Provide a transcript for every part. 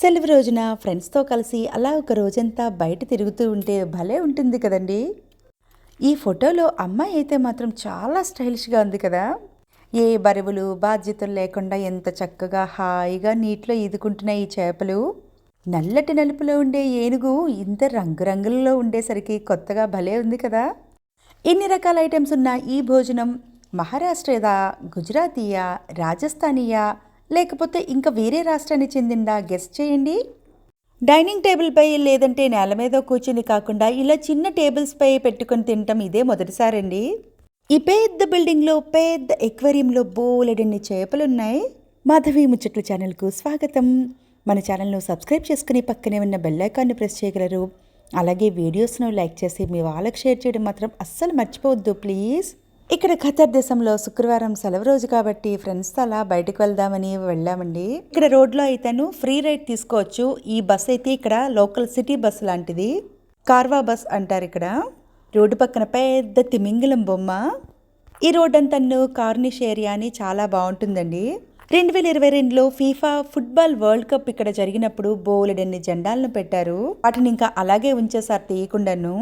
సెలవు రోజున ఫ్రెండ్స్తో కలిసి అలా ఒక రోజంతా బయట తిరుగుతూ ఉంటే భలే ఉంటుంది కదండి. ఈ ఫోటోలో అమ్మాయి అయితే మాత్రం చాలా స్టైలిష్గా ఉంది కదా. ఏ బరువులు బాధ్యతలు లేకుండా ఎంత చక్కగా హాయిగా నీటిలో ఈదుకుంటున్న ఈ చేపలు. నల్లటి నలుపులో ఉండే ఏనుగు ఇంత రంగురంగులలో ఉండేసరికి కొత్తగా భలే ఉంది కదా. ఎన్ని రకాల ఐటమ్స్ ఉన్న ఈ భోజనం మహారాష్ట్రదా గుజరాతీయా రాజస్థానీయా లేకపోతే ఇంకా వేరే రాష్ట్రానికి చెందిందా? గెస్ట్ చేయండి. డైనింగ్ టేబుల్పై లేదంటే నేల మీద కూర్చుని కాకుండా ఇలా చిన్న టేబుల్స్పై పెట్టుకొని తినటం ఇదే మొదటిసారండి. ఈ పెద్ద బిల్డింగ్లో పెద్ద ఎక్వేరియంలో బోలెడన్ని చేపలున్నాయి. మాధవి ముచ్చట్లు ఛానల్కు స్వాగతం. మన ఛానల్ను సబ్స్క్రైబ్ చేసుకుని పక్కనే ఉన్న బెల్లైకాన్ని ప్రెస్ చేయగలరు. అలాగే వీడియోస్ను లైక్ చేసి మీ వాళ్ళకి షేర్ చేయడం మాత్రం అస్సలు మర్చిపోవద్దు ప్లీజ్. ఇక్కడ ఖతర్ దేశంలో శుక్రవారం సెలవు రోజు కాబట్టి ఫ్రెండ్స్తో అలా బయటకు వెళ్దామని వెళ్ళామండి. ఇక్కడ రోడ్లో అయితేను ఫ్రీ రైడ్ తీసుకోవచ్చు. ఈ బస్ అయితే ఇక్కడ లోకల్ సిటీ బస్ లాంటిది. కార్వా బస్ అంటారు ఇక్కడ. రోడ్డు పక్కన పెద్ద తిమింగలం బొమ్మ. ఈ రోడ్ అంతను కార్నిష్ ఏరియా అని చాలా బాగుంటుందండి. రెండు వేల ఇరవై రెండులో ఫీఫా ఫుట్బాల్ వరల్డ్ కప్ ఇక్కడ జరిగినప్పుడు బోలెడన్ని జెండాలను పెట్టారు. వాటిని ఇంకా అలాగే ఉంచేసారు తీయకుండాను.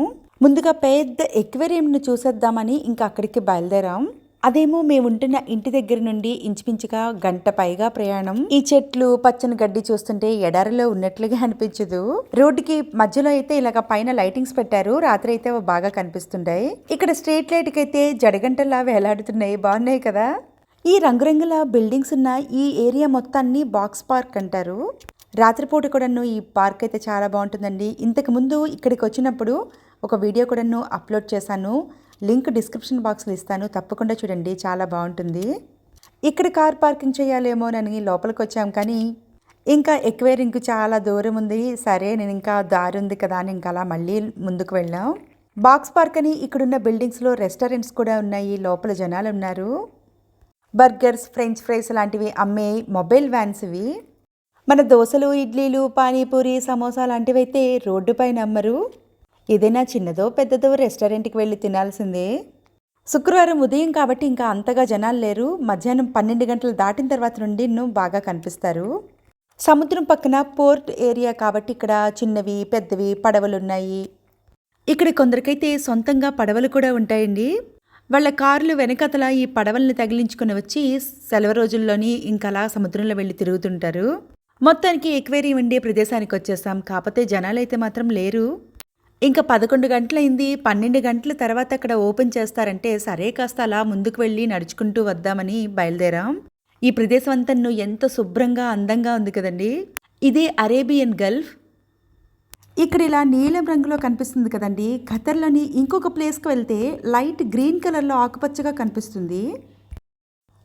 ముందుగా పెద్ద ఎక్వేరియంను చూసేద్దామని ఇంకా అక్కడికి బయలుదేరాం. అదేమో మేము ఉంటున్న ఇంటి దగ్గర నుండి ఇంచుమించుగా గంట పైగా ప్రయాణం. ఈ చెట్లు పచ్చని గడ్డి చూస్తుంటే ఎడారిలో ఉన్నట్లుగా అనిపించదు. రోడ్డుకి మధ్యలో అయితే ఇలాగ పైన లైటింగ్స్ పెట్టారు. రాత్రి అయితే బాగా కనిపిస్తుంటాయి. ఇక్కడ స్ట్రీట్ లైట్కి అయితే జడగంటలా వేలాడుతున్నాయి. బాగున్నాయి కదా? ఈ రంగురంగుల బిల్డింగ్స్ ఉన్న ఈ ఏరియా మొత్తాన్ని బాక్స్ పార్క్ అంటారు. రాత్రిపూట కూడాను ఈ పార్క్ అయితే చాలా బాగుంటుందండి. ఇంతకు ముందు ఇక్కడికి వచ్చినప్పుడు ఒక వీడియో కూడాను అప్లోడ్ చేశాను. లింక్ డిస్క్రిప్షన్ బాక్స్లో ఇస్తాను. తప్పకుండా చూడండి. చాలా బాగుంటుంది. ఇక్కడ కార్ పార్కింగ్ చేయాలేమోనని లోపలికి వచ్చాం కానీ ఇంకా ఎక్వేరింగ్ చాలా దూరం ఉంది. సరే నేను ఇంకా దారి ఉంది కదా అని ఇంకా అలా మళ్ళీ ముందుకు వెళ్ళాం. బాక్స్ పార్క్ అని ఇక్కడున్న బిల్డింగ్స్లో రెస్టారెంట్స్ కూడా ఉన్నాయి. లోపల జనాలు ఉన్నారు. బర్గర్స్ ఫ్రెంచ్ ఫ్రైస్ లాంటివి అమ్మే మొబైల్ వ్యాన్స్ ఇవి. మన దోశలు ఇడ్లీలు పానీపూరి సమోసా లాంటివి అయితే రోడ్డు పైన అమ్మరు. ఏదైనా చిన్నదో పెద్దదో రెస్టారెంట్కి వెళ్ళి తినాల్సిందే. శుక్రవారం ఉదయం కాబట్టి ఇంకా అంతగా జనాలు లేరు. మధ్యాహ్నం పన్నెండు గంటలు దాటిన తర్వాత నుండి నువ్వు బాగా కనిపిస్తారు. సముద్రం పక్కన పోర్ట్ ఏరియా కాబట్టి ఇక్కడ చిన్నవి పెద్దవి పడవలు ఉన్నాయి ఇక్కడ కొందరికైతే సొంతంగా పడవలు కూడా ఉంటాయండి. వాళ్ళ కార్లు వెనకతల ఈ పడవల్ని తగిలించుకుని వచ్చి సెలవు రోజుల్లోని ఇంకలా సముద్రంలో వెళ్ళి తిరుగుతుంటారు. మొత్తానికి ఎక్వేరియం ఉండే ప్రదేశానికి వచ్చేసాం కాకపోతే జనాలైతే మాత్రం లేరు. ఇంకా పదకొండు గంటలైంది. పన్నెండు గంటల తర్వాత అక్కడ ఓపెన్ చేస్తారంటే సరే కాస్త అలా ముందుకు వెళ్ళి నడుచుకుంటూ వద్దామని బయలుదేరాం. ఈ ప్రదేశం అంతా ఎంత శుభ్రంగా అందంగా ఉంది కదండి. ఇదే అరేబియన్ గల్ఫ్. ఇక్కడ ఇలా నీలం రంగులో కనిపిస్తుంది కదండి. ఖతర్లోని ఇంకొక ప్లేస్కి వెళ్తే లైట్ గ్రీన్ కలర్లో ఆకుపచ్చగా కనిపిస్తుంది.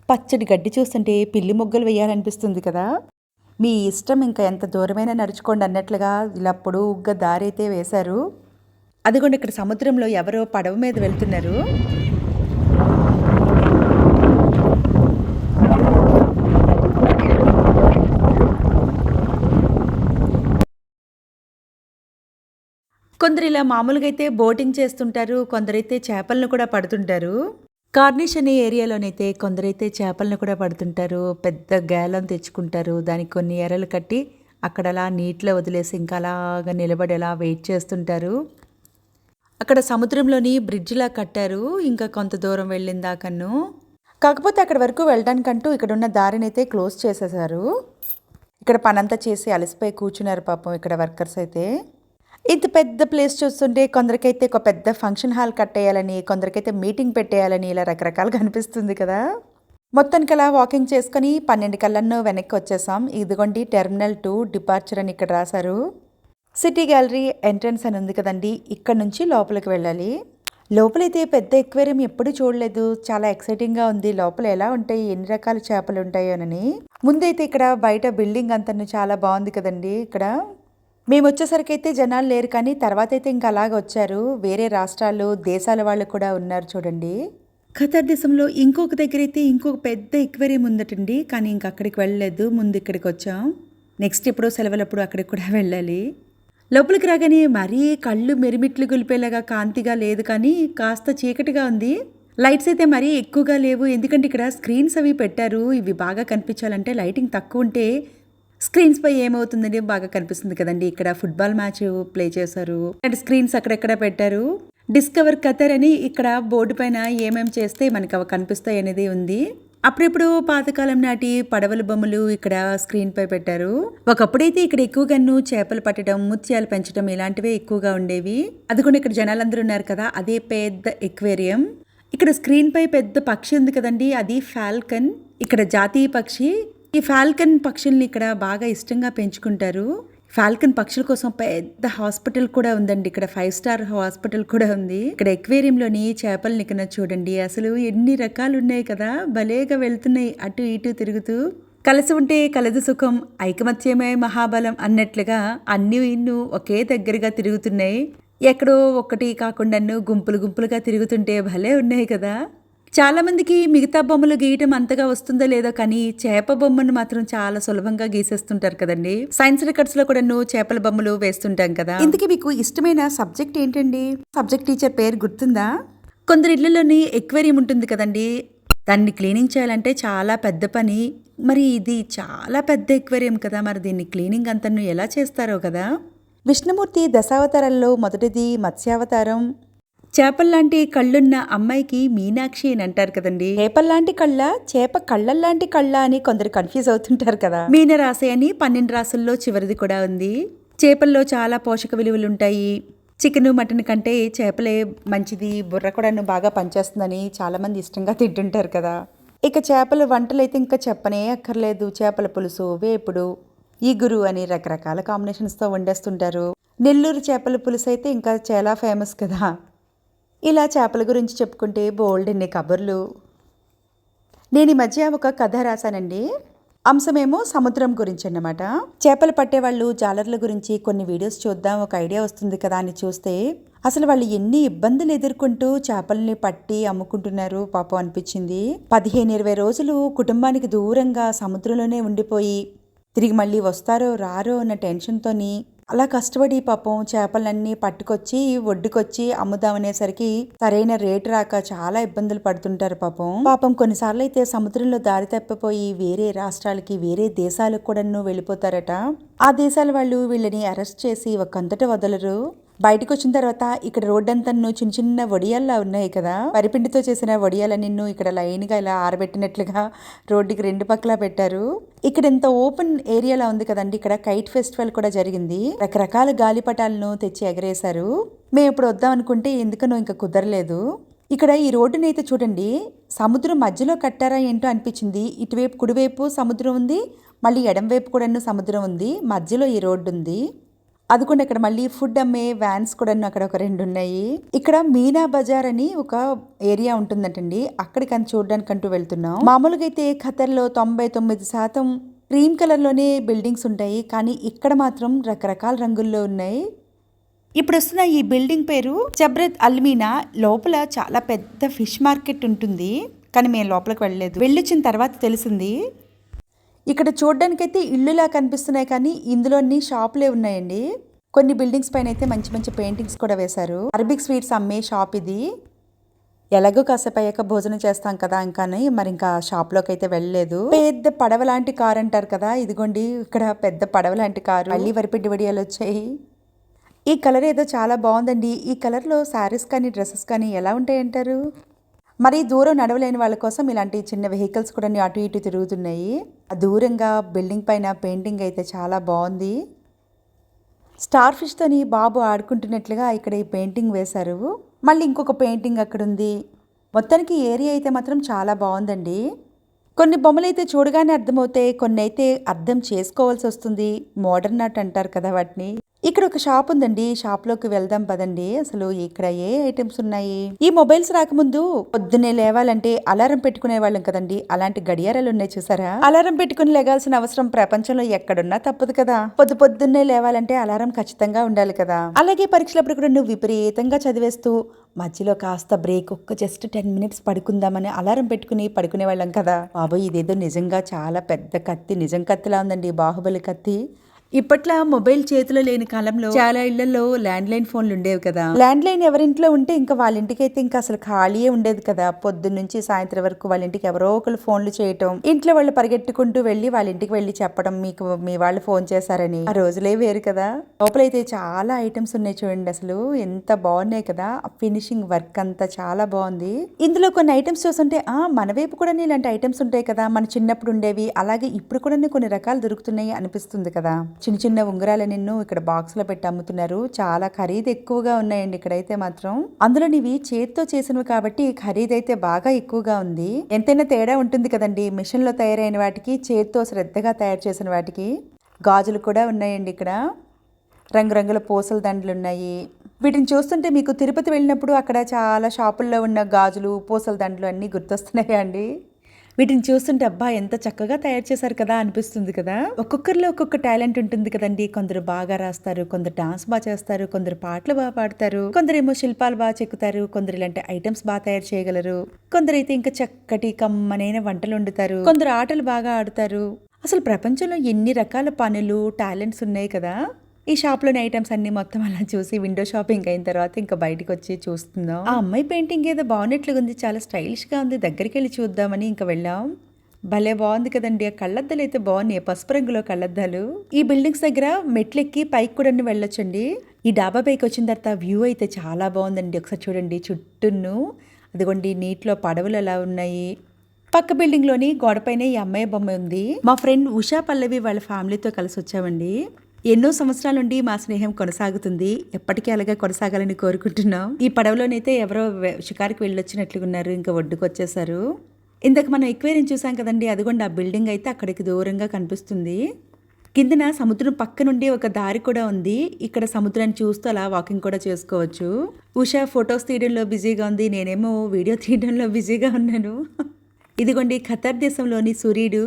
పచ్చడి గడ్డి చూస్తుంటే పిల్లి మొగ్గలు వేయాలనిపిస్తుంది కదా. మీ ఇష్టం ఇంకా ఎంత దూరమైనా నడుచుకోండి అన్నట్లుగా ఇలా పొడుగ్గా దారి అయితే వేశారు. అదిగోండి ఇక్కడ సముద్రంలో ఎవరో పడవ మీద వెళ్తున్నారు. కొందరు ఇలా మామూలుగా అయితే బోటింగ్ చేస్తుంటారు కొందరైతే చేపలను కూడా పడుతుంటారు. కార్నిష్ అనే ఏరియాలోనైతే కొందరైతే చేపలను కూడా పడుతుంటారు పెద్ద గేలం తెచ్చుకుంటారు దానికి కొన్ని ఎరలు కట్టి అక్కడ అలా నీటిలో వదిలేసి ఇంకా అలాగా నిలబడి అలా వెయిట్ చేస్తుంటారు. అక్కడ సముద్రంలోని బ్రిడ్జ్లా కట్టారు. ఇంకా కొంత దూరం వెళ్ళిన దాకను కాకపోతే అక్కడ వరకు వెళ్ళడానికంటూ ఇక్కడ ఉన్న దారిని అయితే క్లోజ్ చేసేసారు ఇక్కడ పనంతా చేసి అలసిపోయి కూర్చున్నారు పాపం ఇక్కడ వర్కర్స్ అయితే. ఇంత పెద్ద ప్లేస్ చూస్తుంటే కొందరికైతే ఒక పెద్ద ఫంక్షన్ హాల్ కట్టేయాలని కొందరికైతే మీటింగ్ పెట్టేయాలని ఇలా రకరకాలుగా అనిపిస్తుంది కదా. మొత్తానికి అలా వాకింగ్ చేసుకొని పన్నెండు కళ్ళను వెనక్కి వచ్చేసాం. ఇదిగోండి టెర్మినల్ టూ డిపార్చర్ అని ఇక్కడ రాశారు. సిటీ గ్యాలరీ ఎంట్రన్స్ అని ఉంది కదండి ఇక్కడ నుంచి లోపలికి వెళ్ళాలి. లోపలైతే పెద్ద ఎక్వేరియం ఎప్పుడు చూడలేదు. చాలా ఎక్సైటింగ్గా ఉంది. లోపల ఎలా ఉంటాయి? ఎన్ని రకాల చేపలు ఉంటాయోనని ముందైతే ఇక్కడ బయట బిల్డింగ్ అంతను చాలా బాగుంది కదండి. ఇక్కడ మేము వచ్చేసరికి అయితే జనాలు లేరు కానీ తర్వాత అయితే ఇంకా అలాగ వచ్చారు. వేరే రాష్ట్రాలు దేశాల వాళ్ళు కూడా ఉన్నారు చూడండి. ఖతర్ దేశంలో ఇంకొక దగ్గర అయితే ఇంకొక పెద్ద ఎక్వేరియం ఉందటండి కానీ ఇంక అక్కడికి వెళ్ళలేదు. ముందు ఇక్కడికి వచ్చాం. నెక్స్ట్ ఎప్పుడో సెలవులప్పుడు అక్కడికి కూడా వెళ్ళాలి. లోపలికి రాగానే మరీ కళ్ళు మెరిమిట్లు గులిపేలాగా కాంతిగా లేదు కానీ కాస్త చీకటిగా ఉంది. లైట్స్ అయితే మరీ ఎక్కువగా లేవు. ఎందుకంటే ఇక్కడ స్క్రీన్స్ అవి పెట్టారు. ఇవి బాగా కనిపించాలంటే లైటింగ్ తక్కువ ఉంటే స్క్రీన్స్ పై ఏమవుతుందని బాగా కనిపిస్తుంది కదండి. ఇక్కడ ఫుట్బాల్ మ్యాచ్ ప్లే చేశారు. అండ్ స్క్రీన్స్ అక్కడెక్కడ పెట్టారు? డిస్కవర్ ఖతర్ అని ఇక్కడ బోర్డు పైన ఏమేమి చేస్తే మనకి అవి కనిపిస్తాయి అనేది ఉంది. అప్పుడెప్పుడు పాతకాలం నాటి పడవల బొమ్మలు ఇక్కడ స్క్రీన్పై పెట్టారు? ఒకప్పుడైతే ఇక్కడ ఎక్కువగాను చేపలు పట్టడం ముత్యాలు పెంచడం ఇలాంటివే ఎక్కువగా ఉండేవి. అది కూడా ఇక్కడ జనాలందరూ ఉన్నారు కదా అదే పెద్ద ఎక్వేరియం ఇక్కడ స్క్రీన్పై పెద్ద పక్షి ఉంది కదండి అది ఫాల్కన్ ఇక్కడ జాతీయ పక్షి. ఈ ఫాల్కన్ పక్షుల్ని ఇక్కడ బాగా ఇష్టంగా పెంచుకుంటారు. ఫాల్కన్ పక్షుల కోసం పెద్ద హాస్పిటల్ కూడా ఉందండి. ఇక్కడ ఫైవ్ స్టార్ హాస్పిటల్ కూడా ఉంది. ఇక్కడ ఎక్వేరియంలోని లోని చేపలు చూడండి. అసలు ఎన్ని రకాలు ఉన్నాయి కదా. భలేగా వెళ్తున్నాయి అటు ఇటు తిరుగుతూ. కలిసి ఉంటే కలదు సుఖం ఐకమత్యమే మహాబలం అన్నట్లుగా అన్ని ఇన్ను ఒకే దగ్గరగా తిరుగుతున్నాయి. ఎక్కడో ఒకటి కాకుండా గుంపులు గుంపులుగా తిరుగుతుంటే భలే ఉన్నాయి కదా. చాలా మందికి మిగతా బొమ్మలు గీయటం అంతగా వస్తుందో లేదో కానీ చేప బొమ్మను మాత్రం చాలా సులభంగా గీసేస్తుంటారు కదండి. సైన్స్ రికార్డ్స్లో కూడా చేపల బొమ్మలు వేస్తుంటాం కదా. ఇంతకీ మీకు ఇష్టమైన సబ్జెక్ట్ ఏంటండి? సబ్జెక్ట్ టీచర్ పేరు గుర్తుందా? కొందరు ఇళ్ళలోని ఎక్వేరియం ఉంటుంది కదండి. దాన్ని క్లీనింగ్ చేయాలంటే చాలా పెద్ద పని. మరి ఇది చాలా పెద్ద ఎక్వేరియం కదా. మరి దీన్ని క్లీనింగ్ అంతను ఎలా చేస్తారో కదా. విష్ణుమూర్తి దశావతారాల్లో మొదటిది మత్స్యావతారం. చేపల్లాంటి కళ్ళున్న అమ్మాయికి మీనాక్షి అని అంటారు కదండి. చేపల్లాంటి కళ్ళ చేప కళ్ళల్లాంటి కళ్ళ అని కొందరు కన్ఫ్యూజ్ అవుతుంటారు కదా. మీన రాశి అని పన్నెండు రాసుల్లో చివరిది కూడా ఉంది. చేపల్లో చాలా పోషక విలువలు ఉంటాయి. చికెన్ మటన్ కంటే చేపలే మంచిది. బుర్ర కూడా బాగా పనిచేస్తుందని చాలా మంది ఇష్టంగా తింటుంటారు కదా. ఇక చేపల వంటలు అయితే ఇంకా చెప్పనే అక్కర్లేదు. చేపల పులుసు వేపుడు ఈగురు అని రకరకాల కాంబినేషన్స్తో వండేస్తుంటారు. నెల్లూరు చేపల పులుసు అయితే ఇంకా చాలా ఫేమస్ కదా. ఇలా చేపల గురించి చెప్పుకుంటే బోల్డ్ ఎన్ని కబుర్లు. నేను ఈ మధ్య ఒక కథ రాశానండి. అంశమేమో సముద్రం గురించి అన్నమాట. చేపలు పట్టేవాళ్ళు జాలర్ల గురించి కొన్ని వీడియోస్ చూద్దాం ఒక ఐడియా వస్తుంది కదా అని చూస్తే అసలు వాళ్ళు ఎన్ని ఇబ్బందులు ఎదుర్కొంటూ చేపల్ని పట్టి అమ్ముకుంటున్నారు పాపం అనిపించింది. పదిహేను ఇరవై రోజులు కుటుంబానికి దూరంగా సముద్రంలోనే ఉండిపోయి తిరిగి మళ్ళీ వస్తారో రారో అన్న టెన్షన్తోని అలా కష్టపడి పాపం చేపలన్నీ పట్టుకొచ్చి ఒడ్డుకొచ్చి అమ్ముదామనేసరికి సరైన రేటు రాక చాలా ఇబ్బందులు పడుతుంటారు పాపం. పాపం కొన్నిసార్లు అయితే సముద్రంలో దారి తప్పిపోయి వేరే రాష్ట్రాలకి వేరే దేశాలకు కూడా వెళ్ళిపోతారట. ఆ దేశాల వాళ్ళు వీళ్ళని అరెస్ట్ చేసి ఒకంతట వదలరు. బయటకు వచ్చిన తర్వాత ఇక్కడ రోడ్డంతా చిన్న చిన్న వడియాల్లా ఉన్నాయి కదా. వరిపిండితో చేసిన వడియాల నిన్ను ఇక్కడ లైన్గా ఇలా ఆరబెట్టినట్లుగా రోడ్డుకి రెండు పక్కలా పెట్టారు. ఇక్కడ ఎంత ఓపెన్ ఏరియాలా ఉంది కదండి. ఇక్కడ కైట్ ఫెస్టివల్ కూడా జరిగింది. రకరకాల గాలిపటాలను తెచ్చి ఎగరేశారు. మేము ఇప్పుడు వద్దాం అనుకుంటే ఎందుకనో ఇంకా కుదరలేదు. ఇక్కడ ఈ రోడ్డుని అయితే చూడండి. సముద్రం మధ్యలో కట్టారా ఏంటో అనిపించింది. ఇటువైపు కుడివైపు సముద్రం ఉంది. మళ్ళీ ఎడంవైపు కూడా సముద్రం ఉంది. మధ్యలో ఈ రోడ్డు ఉంది అదికుండా ఇక్కడ మళ్ళీ ఫుడ్ అమ్మే వ్యాన్స్ కూడా అక్కడ ఒక రెండు ఉన్నాయి. ఇక్కడ మీనా బజార్ అని ఒక ఏరియా ఉంటుందంటండి. అక్కడికి అని చూడడానికి అంటూ వెళ్తున్నాం. మామూలుగా అయితే ఖతర్లో తొంభై తొమ్మిది శాతం క్రీమ్ కలర్లోనే బిల్డింగ్స్ ఉంటాయి. కానీ ఇక్కడ మాత్రం రకరకాల రంగుల్లో ఉన్నాయి. ఇప్పుడు వస్తున్న ఈ బిల్డింగ్ పేరు జబ్రత్ అల్మీనా లోపల చాలా పెద్ద ఫిష్ మార్కెట్ ఉంటుంది. కానీ మేము లోపలికి వెళ్ళలేదు. వెళ్ళొచ్చిన తర్వాత తెలిసింది. ఇక్కడ చూడ్డానికైతే ఇల్లులా కనిపిస్తున్నాయి కానీ ఇందులోని షాపులే ఉన్నాయండి. కొన్ని బిల్డింగ్స్ పైన అయితే మంచి మంచి పెయింటింగ్స్ కూడా వేశారు. అరబిక్ స్వీట్స్ అమ్మే షాప్ ఇది. ఎలాగో కాసేపు అయ్యాక భోజనం చేస్తాం కదా ఇంకాని మరి ఇంకా షాప్లోకి అయితే వెళ్ళలేదు. పెద్ద పడవ లాంటి కార్ అంటారు కదా ఇదిగోండి ఇక్కడ పెద్ద పడవ లాంటి కారు. మళ్ళీ వరిపెట్టి వడియాలు వచ్చాయి. ఈ కలర్ ఏదో చాలా బాగుందండి. ఈ కలర్లో శారీస్ కానీ డ్రెస్సెస్ కానీ ఎలా ఉంటాయంటారు? మరి దూరం నడవలేని వాళ్ళ కోసం ఇలాంటి చిన్న వెహికల్స్ కూడా అటు ఇటు తిరుగుతున్నాయి. దూరంగా బిల్డింగ్ పైన పెయింటింగ్ అయితే చాలా బాగుంది. స్టార్ ఫిష్తోని బాబు ఆడుకుంటున్నట్లుగా ఇక్కడ ఈ పెయింటింగ్ వేశారు. మళ్ళీ ఇంకొక పెయింటింగ్ అక్కడ ఉంది మొత్తానికి ఏరియా అయితే మాత్రం చాలా బాగుందండి. కొన్ని బొమ్మలు అయితే చూడగానే అర్థమవుతాయి కొన్ని అయితే అర్థం చేసుకోవాల్సి వస్తుంది. మోడర్న్ ఆర్ట్ అంటారు కదా వాటిని. ఇక్కడ ఒక షాప్ ఉందండి. షాప్లోకి వెళ్దాం పదండి. అసలు ఇక్కడ ఏ ఐటమ్స్ ఉన్నాయి? ఈ మొబైల్స్ రాకముందు పొద్దున్నే లేవాలంటే అలారం పెట్టుకునే వాళ్ళం కదండి. అలాంటి గడియారాలు ఉన్నాయి చూసారా? అలారం పెట్టుకుని లేగాల్సిన అవసరం ప్రపంచంలో ఎక్కడున్నా తప్పదు కదా. పొద్దు పొద్దున్నే లేవాలంటే అలారం ఖచ్చితంగా ఉండాలి కదా. అలాగే పరీక్షలప్పుడు కూడా నువ్వు విపరీతంగా చదివేస్తూ మధ్యలో కాస్త బ్రేక్ ఒక్క జస్ట్ టెన్ మినిట్స్ పడుకుందామని అలారం పెట్టుకుని పడుకునే వాళ్ళం కదా. బాబోయ్ ఇదేదో నిజంగా చాలా పెద్ద కత్తి. నిజం కత్తిలా ఉందండి. బాహుబలి కత్తి. ఇప్పట్లో మొబైల్ చేతిలో లేని కాలంలో చాలా ఇళ్ళలో ల్యాండ్ లైన్ ఫోన్లు ఉండేవి కదా. ల్యాండ్ లైన్ ఎవరింట్లో ఉంటే ఇంకా వాళ్ళ ఇంటికి అయితే ఇంకా అసలు ఖాళీయే ఉండేది కదా. పొద్దున్న నుంచి సాయంత్రం వరకు వాళ్ళ ఇంటికి ఎవరో ఒకరు ఫోన్లు చేయటం ఇంట్లో వాళ్ళు పరిగెట్టుకుంటూ వెళ్ళి వాళ్ళ ఇంటికి వెళ్ళి చెప్పడం మీకు మీ వాళ్ళు ఫోన్ చేశారని. ఆ రోజులే వేరు కదా. లోపలైతే చాలా ఐటమ్స్ ఉన్నాయి చూడండి అసలు. ఎంత బాగున్నాయి కదా. ఫినిషింగ్ వర్క్ అంతా చాలా బాగుంది. ఇందులో కొన్ని ఐటమ్స్ చూస్తుంటే ఆ మన వైపు కూడా ఇలాంటి ఐటమ్స్ ఉంటాయి కదా. మన చిన్నప్పుడు ఉండేవి. అలాగే ఇప్పుడు కూడా కొన్ని రకాలు దొరుకుతున్నాయి అనిపిస్తుంది కదా. చిన్న చిన్న ఉంగరాలు నిన్ను ఇక్కడ బాక్స్లో పెట్టి అమ్ముతున్నారు. చాలా ఖరీదు ఎక్కువగా ఉన్నాయండి ఇక్కడైతే మాత్రం. అందులో ఇవి చేతితో చేసినవి కాబట్టి ఖరీదైతే బాగా ఎక్కువగా ఉంది. ఎంతైనా తేడా ఉంటుంది కదండి. మిషన్లో తయారైన వాటికి చేతితో శ్రద్ధగా తయారు చేసిన వాటికి గాజులు కూడా ఉన్నాయండి ఇక్కడ. రంగురంగుల పూసల దండలు ఉన్నాయి. వీటిని చూస్తుంటే మీకు తిరుపతి వెళ్ళినప్పుడు అక్కడ చాలా షాపుల్లో ఉన్న గాజులు పూసల దండలు అన్నీ గుర్తొస్తున్నాయండి వీటిని చూస్తుంటే అబ్బా ఎంత చక్కగా తయారు చేశారు కదా అనిపిస్తుంది కదా. ఒక్కొక్కరిలో ఒక్కొక్క టాలెంట్ ఉంటుంది కదండి. కొందరు బాగా రాస్తారు కొందరు డాన్స్ బాగా చేస్తారు కొందరు పాటలు బాగా పాడతారు కొందరేమో శిల్పాలు బాగా చెక్కుతారు కొందరు ఇలాంటి ఐటమ్స్ బాగా తయారు చేయగలరు కొందరైతే ఇంకా చక్కటి కమ్మనైన వంటలు వండుతారు కొందరు ఆటలు బాగా ఆడుతారు. అసలు ప్రపంచంలో ఎన్ని రకాల పనులు టాలెంట్స్ ఉన్నాయి కదా. ఈ షాప్లోని ఐటమ్స్ అన్ని మొత్తం అలా చూసి విండో షాపింగ్ అయిన తర్వాత ఇంకా బయటకు వచ్చి చూస్తున్నాం. ఆ అమ్మాయి పెయింటింగ్ ఏదో బాగున్నట్లుగా ఉంది చాలా స్టైలిష్గా ఉంది దగ్గరికి వెళ్ళి చూద్దామని ఇంకా వెళ్ళాం. భలే బాగుంది కదండి ఆ కళ్ళద్దాలు అయితే బాగున్నాయి పసుపు రంగులో కళ్ళద్దాలు. ఈ బిల్డింగ్స్ దగ్గర మెట్లెక్కి పైకి కూడా వెళ్ళొచ్చండి. ఈ డాబా పైకి వచ్చిన తర్వాత వ్యూ అయితే చాలా బాగుందండి. ఒకసారి చూడండి చుట్టూను అదిగోండి నీటిలో పడవలు ఎలా ఉన్నాయి. పక్క బిల్డింగ్లోని గోడపైన ఈ అమ్మాయి బొమ్మ ఉంది. మా ఫ్రెండ్ ఉషా పల్లవి వాళ్ళ ఫ్యామిలీతో కలిసి వచ్చామండి. ఎన్నో సంవత్సరాల నుండి మా స్నేహం కొనసాగుతుంది. ఎప్పటికీ అలాగే కొనసాగాలని కోరుకుంటున్నాం. ఈ పడవలోనైతే ఎవరో షికారికి షికారుకి వెళ్ళొచ్చినట్లుగా ఉన్నారు ఇంకా ఒడ్డుకు వచ్చేసారు ఇందాక మనం ఎక్వేరియం చూసాం కదండి. అదిగోండి ఆ బిల్డింగ్ అయితే అక్కడికి దూరంగా కనిపిస్తుంది. కిందన సముద్రం పక్క నుండి ఒక దారి కూడా ఉంది. ఇక్కడ సముద్రాన్ని చూస్తూ అలా వాకింగ్ కూడా చేసుకోవచ్చు. ఉషా ఫొటోస్ తీయడంలో బిజీగా ఉంది. నేనేమో వీడియో తీయడంలో బిజీగా ఉన్నాను. ఇదిగోండి ఖతర్ దేశంలోని సూర్యుడు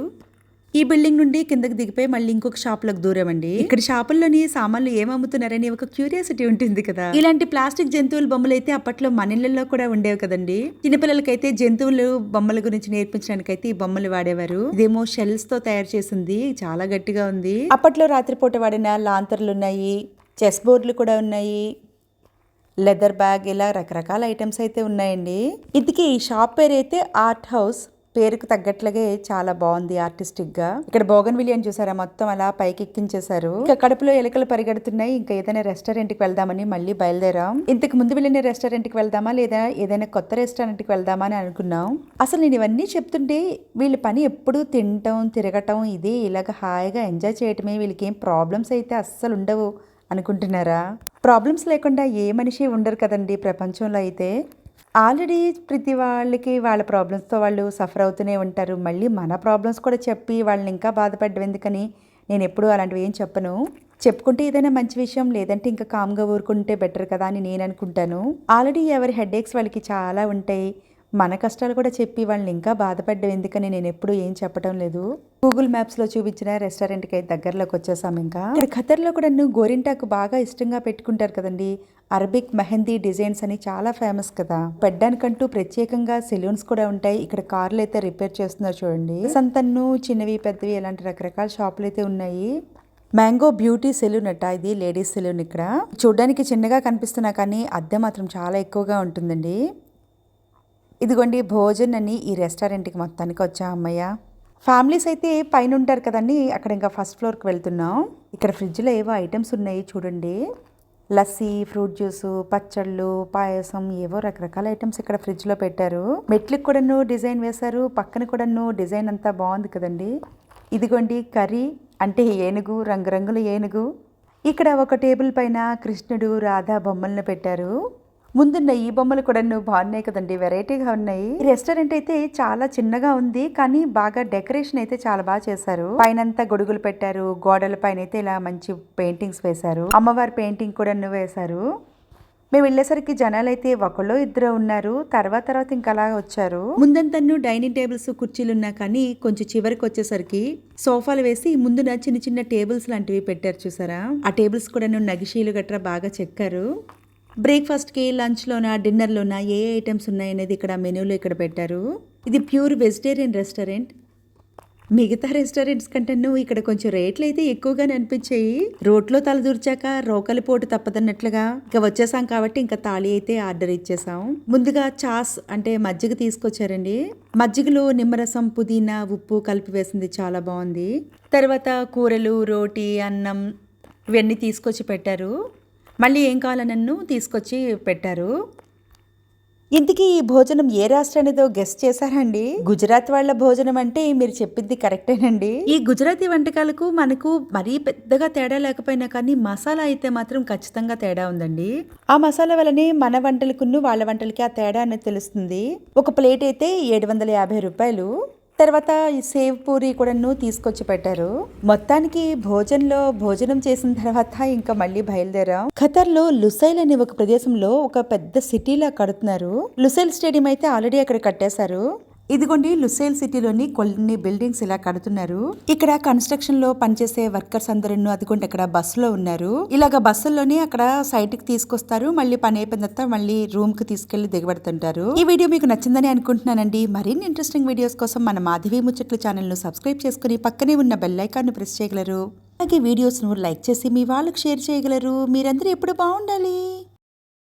ఈ బిల్డింగ్ నుండి కిందకి దిగిపోయి మళ్ళీ ఇంకొక షాపులకు దూరం అండి ఇక్కడ షాపుల్లోని సామాన్లు ఏం అమ్ముతున్నారని ఒక క్యూరియాసిటీ ఉంటుంది కదా. ఇలాంటి ప్లాస్టిక్ జంతువుల బొమ్మలు అయితే అప్పట్లో మన ఇళ్ళలో కూడా ఉండేవి కదండి. చిన్నపిల్లలకైతే జంతువులు బొమ్మల గురించి నేర్పించడానికి అయితే ఈ బొమ్మలు వాడేవారు. ఇదేమో షెల్స్తో తయారు చేసింది. చాలా గట్టిగా ఉంది. అప్పట్లో రాత్రిపూట వాడిన లాంతర్లు ఉన్నాయి చెస్ బోర్డులు కూడా ఉన్నాయి లెదర్ బ్యాగ్ ఇలా రకరకాల ఐటమ్స్ అయితే ఉన్నాయండి. ఇంతకీ ఈ షాప్ పేరు అయితే ఆర్ట్ హౌస్ పేరుకు తగ్గట్లాగే చాలా బాగుంది ఆర్టిస్టిక్గా ఇక్కడ బోగన్ విలియన్ చూసారా? మొత్తం అలా పైకి ఎక్కించేశారు. ఇంకా కడుపులో ఎలుకలు పరిగెడుతున్నాయి. ఇంకా ఏదైనా రెస్టారెంట్కి వెళ్దామని మళ్ళీ బయలుదేరాం. ఇంతకు ముందు వెళ్ళిన రెస్టారెంట్కి వెళ్దామా? లేదా ఏదైనా కొత్త రెస్టారెంట్కి వెళ్దామా అని అనుకున్నాం. అసలు నేను ఇవన్నీ చెప్తుంటే వీళ్ళ పని ఎప్పుడూ తినటం తిరగటం ఇదే ఇలాగ హాయిగా ఎంజాయ్ చేయటమే వీళ్ళకి ఏం ప్రాబ్లమ్స్ అయితే అస్సలు ఉండవు అనుకుంటున్నారా? ప్రాబ్లమ్స్ లేకుండా ఏ మనిషి ఉండరు కదండి ప్రపంచంలో అయితే. ఆల్రెడీ ప్రతి వాళ్ళకి వాళ్ళ ప్రాబ్లమ్స్తో వాళ్ళు సఫర్ అవుతూనే ఉంటారు. మళ్ళీ మన ప్రాబ్లమ్స్ కూడా చెప్పి వాళ్ళని ఇంకా బాధపడ్డం ఎందుకని నేను ఎప్పుడూ అలాంటివి ఏం చెప్పను. చెప్పుకుంటే ఏదైనా మంచి విషయం లేదంటే ఇంకా కామ్గా ఊరుకుంటే బెటర్ కదా అని నేను అనుకుంటాను. ఆల్రెడీ ఎవరి హెడేక్స్ వాళ్ళకి చాలా ఉంటాయి. మన కష్టాలు కూడా చెప్పి వాళ్ళని ఇంకా బాధపడ్డం ఎందుకని నేను ఎప్పుడు ఏం చెప్పడం లేదు. గూగుల్ మ్యాప్స్లో చూపించిన రెస్టారెంట్కి దగ్గరలోకి వచ్చేసాం ఇంకా. ఇక్కడ ఖతర్లో కూడా గోరింటాకు బాగా ఇష్టంగా పెట్టుకుంటారు కదండి. అరబిక్ మెహందీ డిజైన్స్ అని చాలా ఫేమస్ కదా. పెట్టడానికంటూ ప్రత్యేకంగా సెలూన్స్ కూడా ఉంటాయి. ఇక్కడ కార్లు అయితే రిపేర్ చేస్తున్నారు చూడండి. సంతన్ను చిన్నవి పెద్దవి ఇలాంటి రకరకాల షాపులు అయితే ఉన్నాయి. మ్యాంగో బ్యూటీ సెలూన్ అట. ఇది లేడీస్ సెలూన్ ఇక్కడ. చూడడానికి చిన్నగా కనిపిస్తున్నా కానీ అద్దె మాత్రం చాలా ఎక్కువగా ఉంటుందండి. ఇదిగోండి భోజన్ అని ఈ రెస్టారెంట్కి మొత్తానికి వచ్చా అమ్మయ్య. ఫ్యామిలీస్ అయితే పైన ఉంటారు కదండి అక్కడ ఇంకా ఫస్ట్ ఫ్లోర్కి వెళ్తున్నాం. ఇక్కడ ఫ్రిడ్జ్లో ఏవో ఐటమ్స్ ఉన్నాయి చూడండి. లస్సీ ఫ్రూట్ జ్యూస్ పచ్చళ్ళు పాయసం ఏవో రకరకాల ఐటమ్స్ ఇక్కడ ఫ్రిడ్జ్లో పెట్టారు. మెట్లకు కూడాను డిజైన్ వేశారు పక్కన కూడాను డిజైన్ అంతా బాగుంది కదండి. ఇదిగోండి కర్రీ అంటే ఏనుగు రంగురంగుల ఏనుగు. ఇక్కడ ఒక టేబుల్ పైన కృష్ణుడు రాధా బొమ్మలను పెట్టారు. ముందున్న ఈ బొమ్మలు కూడా బాగున్నాయి కదండి. వెరైటీగా ఉన్నాయి. రెస్టారెంట్ అయితే చాలా చిన్నగా ఉంది. కానీ బాగా డెకరేషన్ అయితే చాలా బాగా చేశారు. పైనంతా గొడుగులు పెట్టారు. గోడల పైన అయితే ఇలా మంచి పెయింటింగ్స్ వేశారు. అమ్మవారి పెయింటింగ్ కూడా వేశారు. మేము వెళ్ళేసరికి జనాలు అయితే ఒకళ్ళు ఇద్దరు ఉన్నారు. తర్వాత తర్వాత ఇంకా అలా వచ్చారు. ముందంతను డైనింగ్ టేబుల్స్ కుర్చీలు ఉన్నా కానీ కొంచెం చివరికి వచ్చేసరికి సోఫాలు వేసి ముందున చిన్న చిన్న టేబుల్స్ లాంటివి పెట్టారు చూసారా? ఆ టేబుల్స్ కూడా నగిషీలు గట్రా బాగా చెక్కారు. బ్రేక్ఫాస్ట్కి లంచ్లోనా డిన్నర్లోనా ఏ ఐటమ్స్ ఉన్నాయనేది ఇక్కడ మెనూలో ఇక్కడ పెట్టారు. ఇది ప్యూర్ వెజిటేరియన్ రెస్టారెంట్. మిగతా రెస్టారెంట్స్ కంటేను ఇక్కడ కొంచెం రేట్లు అయితే ఎక్కువగానే అనిపించాయి. రోడ్లో తలదూర్చాక రోకలి పోటు తప్పదన్నట్లుగా. ఇంకా వచ్చేసాం కాబట్టి ఇంకా తాళి అయితే ఆర్డర్ ఇచ్చేసాం. ముందుగా చాస్ అంటే మజ్జిగ తీసుకొచ్చారండి. మజ్జిగలో నిమ్మరసం పుదీనా ఉప్పు కలిపి వేసింది చాలా బాగుంది. తర్వాత కూరలు రోటీ అన్నం ఇవన్నీ తీసుకొచ్చి పెట్టారు. మళ్ళీ ఏం కావాలనన్ను తీసుకొచ్చి పెట్టారు. ఇంతకీ ఈ భోజనం ఏ రాష్ట్రానిదో గెస్ట్ చేశారండి? గుజరాత్ వాళ్ళ భోజనం అంటే మీరు చెప్పింది కరెక్టేనండి. ఈ గుజరాతీ వంటకాలకు మనకు మరీ పెద్దగా తేడా లేకపోయినా కానీ మసాలా అయితే మాత్రం ఖచ్చితంగా తేడా ఉందండి. ఆ మసాలా వల్లనే మన వంటలకును వాళ్ళ వంటలకి ఆ తేడా అనేది తెలుస్తుంది. ఒక ప్లేట్ అయితే ఏడు వందల యాభై రూపాయలు. తర్వాత ఈ సేవ్ పూరి కూడాను తీసుకొచ్చి పెట్టారు. మొత్తానికి భోజనంలో భోజనం చేసిన తర్వాత ఇంకా మళ్ళీ బయలుదేరాం. ఖతర్లో లుసైల్ అనే ఒక ప్రదేశంలో ఒక పెద్ద సిటీలా కడుతున్నారు. లుసైల్ స్టేడియం అయితే ఆల్రెడీ అక్కడ కట్టేశారు. ఇదిగోండి లుసైల్ సిటీలోని కొన్ని బిల్డింగ్స్ ఇలా కడుతున్నారు. ఇక్కడ కన్స్ట్రక్షన్లో పనిచేసే వర్కర్స్ అందరూ అదిగోండి అక్కడ బస్సులో ఉన్నారు. ఇలాగ బస్సుల్లోనే అక్కడ సైట్కి తీసుకొస్తారు మళ్ళీ పని అయిపోయిన తర్వాత మళ్ళీ రూమ్కి తీసుకెళ్ళి దిగబెడుతుంటారు. ఈ వీడియో మీకు నచ్చిందని అనుకుంటున్నానండి. మరిన్ని ఇంట్రెస్టింగ్ వీడియోస్ కోసం మన మాధవి ముచ్చట్లు ఛానల్ను సబ్స్క్రైబ్ చేసుకుని పక్కనే ఉన్న బెల్ ఐకాన్ను ప్రెస్ చేయగలరు. అలాగే వీడియోస్ను లైక్ చేసి మీ వాళ్ళకి షేర్ చేయగలరు. మీరందరూ ఎప్పుడు బాగుండాలి?